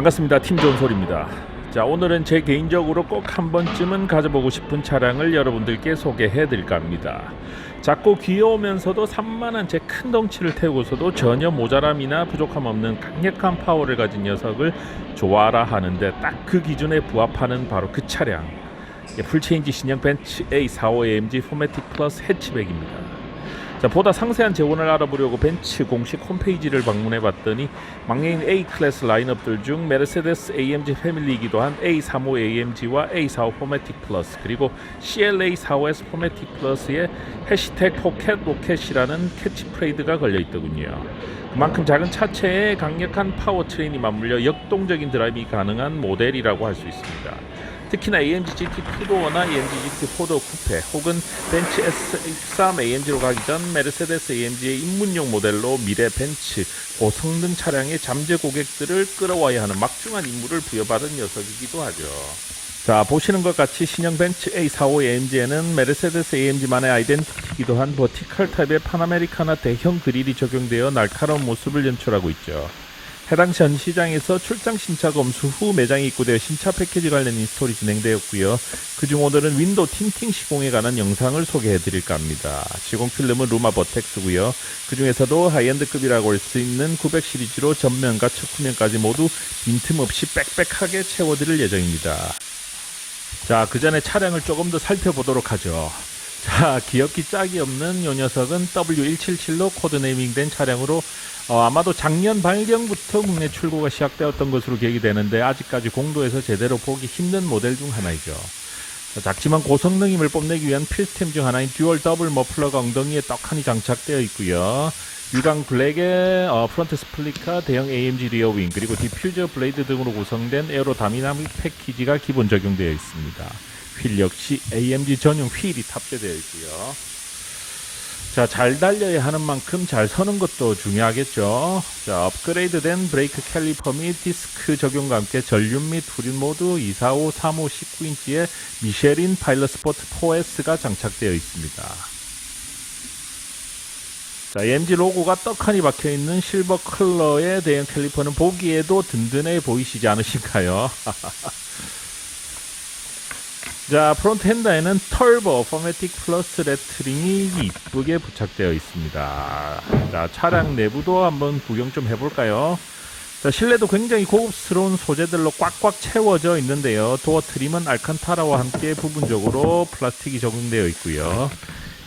반갑습니다. 팀존 소리입니다. 자, 오늘은 제 개인적으로 꼭 한 번쯤은 가져보고 싶은 차량을 여러분들께 소개해 드릴까 합니다. 작고 귀여우면서도 산만한 제 큰 덩치를 태우고서도 전혀 모자람이나 부족함 없는 강력한 파워를 가진 녀석을 좋아라 하는데 딱 그 기준에 부합하는 바로 그 차량. 예, 풀체인지 신형 벤츠 A45 AMG 포매틱 플러스 해치백입니다. 자, 보다 상세한 재원을 알아보려고 벤츠 공식 홈페이지를 방문해 봤더니 막내인 A 클래스 라인업들 중 메르세데스 AMG 패밀리이기도 한 A35 AMG와 A45 포매틱 플러스 그리고 CLA 45S 포매틱 플러스에 해시태그 포켓 로켓이라는 캐치프레이드가 걸려 있더군요. 그만큼 작은 차체에 강력한 파워트레인이 맞물려 역동적인 드라이빙이 가능한 모델이라고 할 수 있습니다. 특히나 AMG GT 투도어나 AMG GT 포도 쿠페 혹은 벤츠 S63 AMG로 가기 전 메르세데스 AMG의 입문용 모델로 미래 벤츠 고성능 차량의 잠재 고객들을 끌어와야 하는 막중한 임무를 부여받은 녀석이기도 하죠. 자 보시는 것 같이 신형 벤츠 A45 AMG에는 메르세데스 AMG만의 아이덴티티기도 한 버티컬 타입의 파나메리카나 대형 그릴이 적용되어 날카로운 모습을 연출하고 있죠. 해당 전 시장에서 출장 신차 검수 후 매장에 입고되어 신차 패키지 관련 인스톨이 진행되었고요. 그중 오늘은 윈도우 틴팅 시공에 관한 영상을 소개해 드릴까 합니다. 시공 필름은 루마 버텍스고요. 그 중에서도 하이엔드급이라고 할 수 있는 900 시리즈로 전면과側면까지 모두 빈틈없이 빽빽하게 채워드릴 예정입니다. 자, 그 전에 차량을 조금 더 살펴보도록 하죠. 자, 기억기 짝이 없는 이 녀석은 W177로 코드네이밍된 차량으로 어, 아마도 작년 발경부터 국내 출고가 시작되었던 것으로 기억이 되는데 아직까지 공도에서 제대로 보기 힘든 모델 중 하나이죠. 자, 작지만 고성능임을 뽐내기 위한 필스템 중 하나인 듀얼 더블 머플러가 엉덩이에 떡하니 장착되어 있고요. 유광 블랙의 어, 프론트 스플리카, 대형 AMG 리어 윙, 그리고 디퓨저 블레이드 등으로 구성된 에어로 다미나믹 패키지가 기본 적용되어 있습니다. 휠 역시 AMG 전용 휠이 탑재되어 있고요. 자, 잘 달려야 하는 만큼 잘 서는 것도 중요하겠죠. 자, 업그레이드된 브레이크 캘리퍼 및 디스크 적용과 함께 전륜 및 후륜 모두 245, 35, 19인치의 미쉐린 파일럿 스포트 4S가 장착되어 있습니다. 자, AMG 로고가 떡하니 박혀 있는 실버 컬러의 대형 캘리퍼는 보기에도 든든해 보이시지 않으신가요? 자, 프론트 핸더에는 털보 포매틱 플러스 레트링이 이쁘게 부착되어 있습니다. 자, 차량 내부도 한번 구경 좀 해볼까요? 자, 실내도 굉장히 고급스러운 소재들로 꽉꽉 채워져 있는데요. 도어 트림은 알칸타라와 함께 부분적으로 플라스틱이 적용되어 있고요.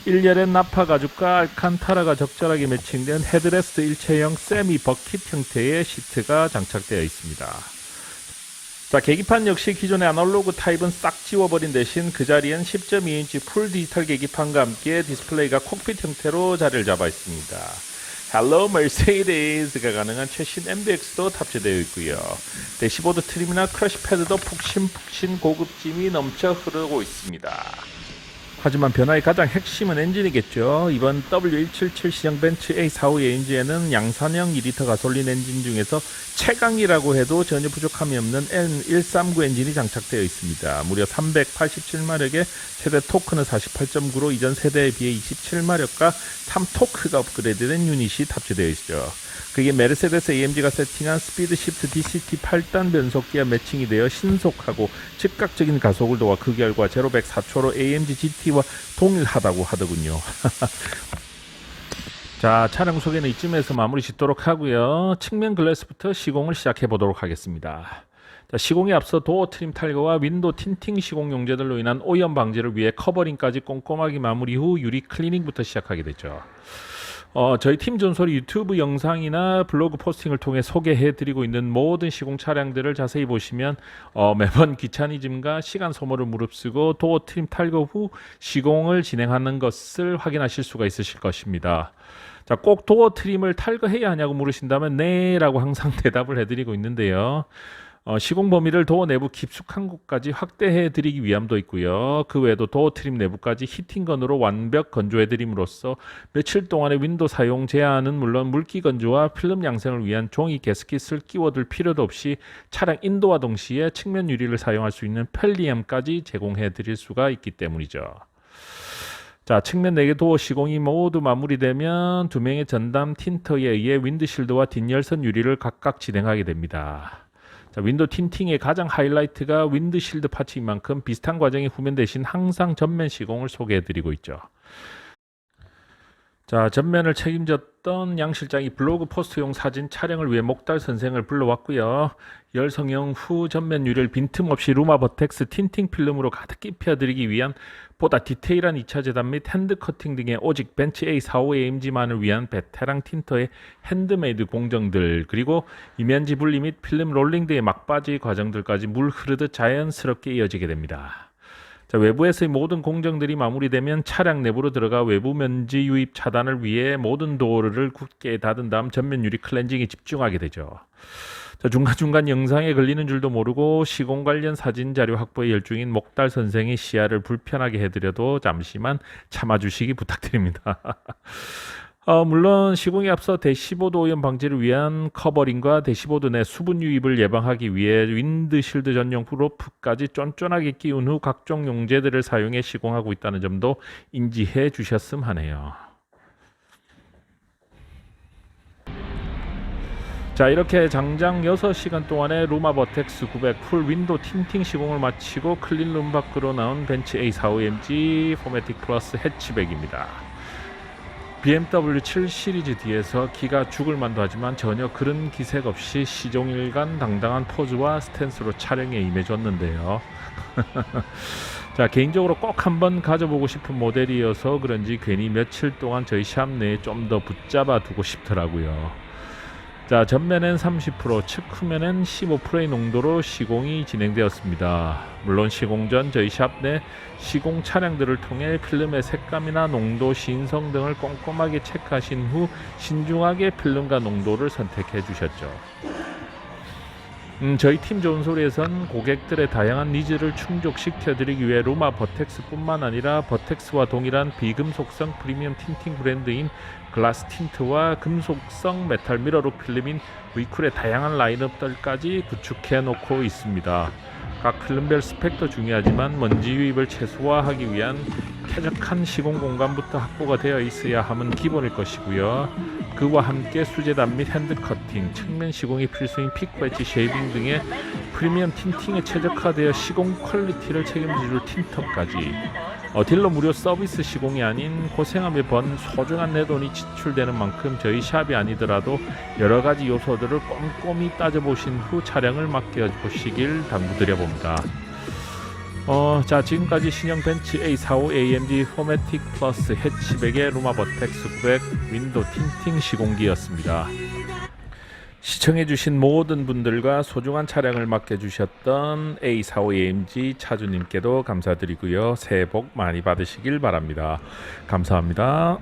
1열엔 나파 가죽과 알칸타라가 적절하게 매칭된 헤드레스트 일체형 세미 버킷 형태의 시트가 장착되어 있습니다. 자, 계기판 역시 기존의 아날로그 타입은 싹 지워버린 대신 그 자리엔 10.2인치 풀 디지털 계기판과 함께 디스플레이가 콕핏 형태로 자리를 잡아 있습니다. 헬로 머세디스가 가능한 최신 MBX도 탑재되어 있고요. 대시보드 트림이나 크러쉬 패드도 푹신푹신 고급짐이 넘쳐 흐르고 있습니다. 하지만 변화의 가장 핵심은 엔진이겠죠. 이번 W177 시형 벤츠 A45 엔진에는 양산형 2리터 가솔린 엔진 중에서 최강이라고 해도 전혀 부족함이 없는 N139 엔진이 장착되어 있습니다. 무려 387마력의 최대 토크는 48.9로 이전 세대에 비해 27마력과 3토크가 업그레이드된 유닛이 탑재되어 있죠. 그게 메르세데스 AMG가 세팅한 스피드 시프트 DCT 8단 변속기와 매칭이 되어 신속하고 즉각적인 가속을 도와 그 결과 0 100 4초로 AMG GT와 동일하다고 하더군요. 자, 차량 소개는 이쯤에서 마무리 짓도록 하고요. 측면 글래스부터 시공을 시작해 보도록 하겠습니다. 자, 시공에 앞서 도어 트림 탈거와 윈도 틴팅 시공 용제들로 인한 오염 방지를 위해 커버링까지 꼼꼼하게 마무리 후 유리 클리닝부터 시작하게 되죠. 어, 저희 팀 존소리 유튜브 영상이나 블로그 포스팅을 통해 소개해드리고 있는 모든 시공 차량들을 자세히 보시면 어, 매번 귀차니즘과 시간 소모를 무릅쓰고 도어 트림 탈거 후 시공을 진행하는 것을 확인하실 수가 있으실 것입니다. 자, 꼭 도어 트림을 탈거해야 하냐고 물으신다면 네라고 항상 대답을 해드리고 있는데요. 어, 시공 범위를 도어 내부 깊숙한 곳까지 확대해 드리기 위함도 있고요. 그 외에도 도어 트림 내부까지 히팅건으로 완벽 건조해 드림으로써 며칠 동안의 윈도 사용 제한은 물론 물기 건조와 필름 양생을 위한 종이 게스킷을 끼워둘 필요도 없이 차량 인도와 동시에 측면 유리를 사용할 수 있는 편리함까지 제공해 드릴 수가 있기 때문이죠. 자, 측면 4개 도어 시공이 모두 마무리되면 두 명의 전담 틴터에 의해 윈드실드와 뒷열선 유리를 각각 진행하게 됩니다. 자, 윈도 틴팅의 가장 하이라이트가 윈드실드 파츠인 만큼 비슷한 과정이 후면 대신 항상 전면 시공을 소개해 드리고 있죠. 자, 전면을 책임졌 던 양 실장이 블로그 포스트용 사진 촬영을 위해 목달 선생을 불러왔고요. 열성형 후 전면 유리를 빈틈없이 루마 버텍스 틴팅 필름으로 가득 입혀드리기 위한 보다 디테일한 2차 재단 및 핸드 커팅 등의 오직 벤츠 A45 AMG만을 위한 베테랑 틴터의 핸드메이드 공정들 그리고 이면지 분리 및 필름 롤링 등의 막바지 과정들까지 물 흐르듯 자연스럽게 이어지게 됩니다. 자, 외부에서의 모든 공정들이 마무리되면 차량 내부로 들어가 외부 먼지 유입 차단을 위해 모든 도어를 굳게 닫은 다음 전면 유리 클렌징에 집중하게 되죠. 자, 중간중간 영상에 걸리는 줄도 모르고 시공 관련 사진 자료 확보에 열중인 목달 선생의 시야를 불편하게 해드려도 잠시만 참아주시기 부탁드립니다. 어, 물론 시공에 앞서 대시보드 오염 방지를 위한 커버링과 대시보드 내 수분 유입을 예방하기 위해 윈드실드 전용 프로프까지 쫀쫀하게 끼운 후 각종 용제들을 사용해 시공하고 있다는 점도 인지해 주셨음 하네요. 자 이렇게 장장 6시간 동안의 루마 버텍스 900 풀 윈도 틴팅 시공을 마치고 클린룸 밖으로 나온 벤츠 A45MG 포매틱 플러스 해치백입니다. BMW 7 시리즈 뒤에서 기가 죽을 만도 하지만 전혀 그런 기색 없이 시종일관 당당한 포즈와 스탠스로 촬영에 임해줬는데요. 자 개인적으로 꼭 한번 가져보고 싶은 모델이어서 그런지 괜히 며칠 동안 저희 샵 내에 좀 더 붙잡아 두고 싶더라고요. 자 전면엔 30% 측후면엔 15%의 농도로 시공이 진행되었습니다. 물론 시공 전 저희 샵 내 시공 차량들을 통해 필름의 색감이나 농도, 신성 등을 꼼꼼하게 체크하신 후 신중하게 필름과 농도를 선택해 주셨죠. 음, 저희 팀 좋은 소리에선 고객들의 다양한 니즈를 충족시켜 드리기 위해 로마 버텍스뿐만 아니라 버텍스와 동일한 비금속성 프리미엄 틴팅 브랜드인 글라스 틴트와 금속성 메탈 미러로 필름인 위쿨의 다양한 라인업들까지 구축해 놓고 있습니다. 각 필름별 스펙도 중요하지만 먼지 유입을 최소화하기 위한 쾌적한 시공 공간부터 확보가 되어 있어야 함은 기본일 것이고요. 그와 함께 수제단 및 핸드 커팅, 측면 시공이 필수인 픽 웨지 쉐이빙 등의 프리미엄 틴팅에 최적화되어 시공 퀄리티를 책임질 틴터까지 어, 딜러 무료 서비스 시공이 아닌 고생함에 번 소중한 내 돈이 지출되는 만큼 저희 샵이 아니더라도 여러 가지 요소들을 꼼꼼히 따져보신 후 차량을 맡겨보시길 당부드려 봅니다. 어, 자 지금까지 신형 벤츠 A45 AMG 포매틱 플러스 해치백의 루마 버텍스 900 윈도 틴팅 시공기였습니다. 시청해주신 모든 분들과 소중한 차량을 맡겨주셨던 A45 AMG 차주님께도 감사드리고요. 새해 복 많이 받으시길 바랍니다. 감사합니다.